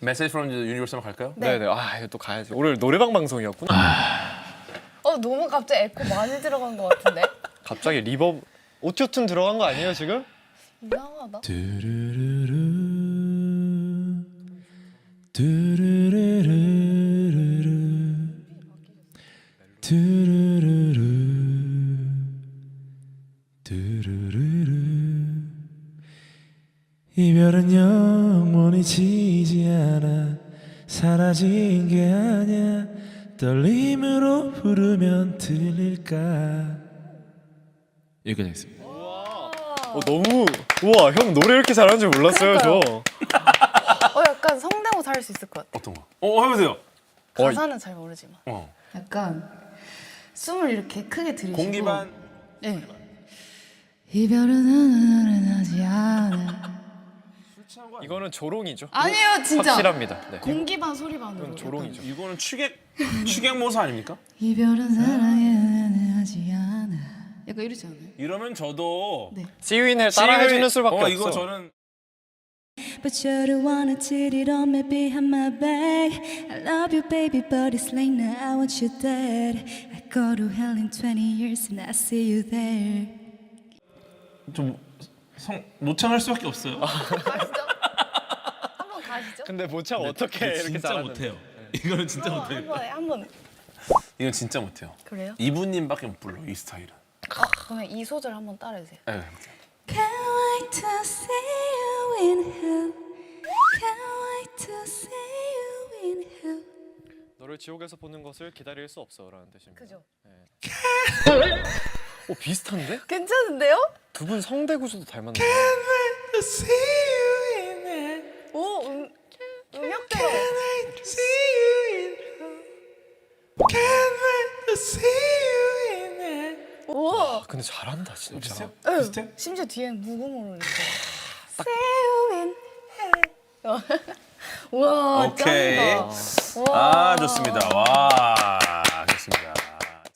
메시지 프롬 유니버스 한번 갈까요? 네. 네 아, 이거 또 가야지. 오늘 노래방 방송이었구나. 어 너무 갑자기 에코 많이 들어간 것 같은데? 갑자기 리버브 오토튠 들어간 거 아니에요, 지금? 이상하다. 두루루루 두루루루 이별은 영원히 지지 않아 사라진 게 아냐 떨림으로 부르면 들릴까 여기까지 하겠습니다 어, 너무 우와, 형 노래 이렇게 잘하는 줄 몰랐어요, 저. 어 약간 성대모사 할 수 있을 것 같아. 어떤 거? 어 해보세요. 가사는 잘 모르지만. 어. 약간 숨을 이렇게 크게 들이쉬고. 공기반 네. 이별은. 이거는 조롱이죠. 아니에요 진짜. 확실합니다. 네. 공기반 소리반으로. 이건 조롱이죠. 이거는 추객 추객 모사 아닙니까? 이별은 사랑에 하지 않아. 약간 이러지 않아요? 이러면 저도 네. See you in hell 따라 해주는 수밖에 어, 없어. 이거 저는 But you don't wanna put it on me behind my back. I love you, baby, but it's late now. I want you dead. I go to hell in 20 years and I see you there. 좀성 모창할 수밖에 없어요. 가시죠. 근데 모창 어떻게 이렇게 진짜 잘하는데. 못해요. 이거는 진짜 한 못해요. 번에 한 번에. 이건 진짜 못해요. 그래요? 이분님밖에 못 불러 이 스타일은. 아, 그러면 이 소절 한번 따라해주세요. 네, 해볼게요. Can't wait to see you in hell. Can't wait to see you in hell. 너를 지옥에서 보는 것을 기다릴 수 없어라는 뜻입니다. 그죠? 오 비슷한데? 괜찮은데요? 두 분 성대 구조도 닮았네. 오, 오, 아, 근데 잘한다 진짜. 응. 비슷해? 심지어 뒤엔 무음으로 이렇게. Hell. 우와, 오케이. 짱이다. 우와. 아 좋습니다. 와.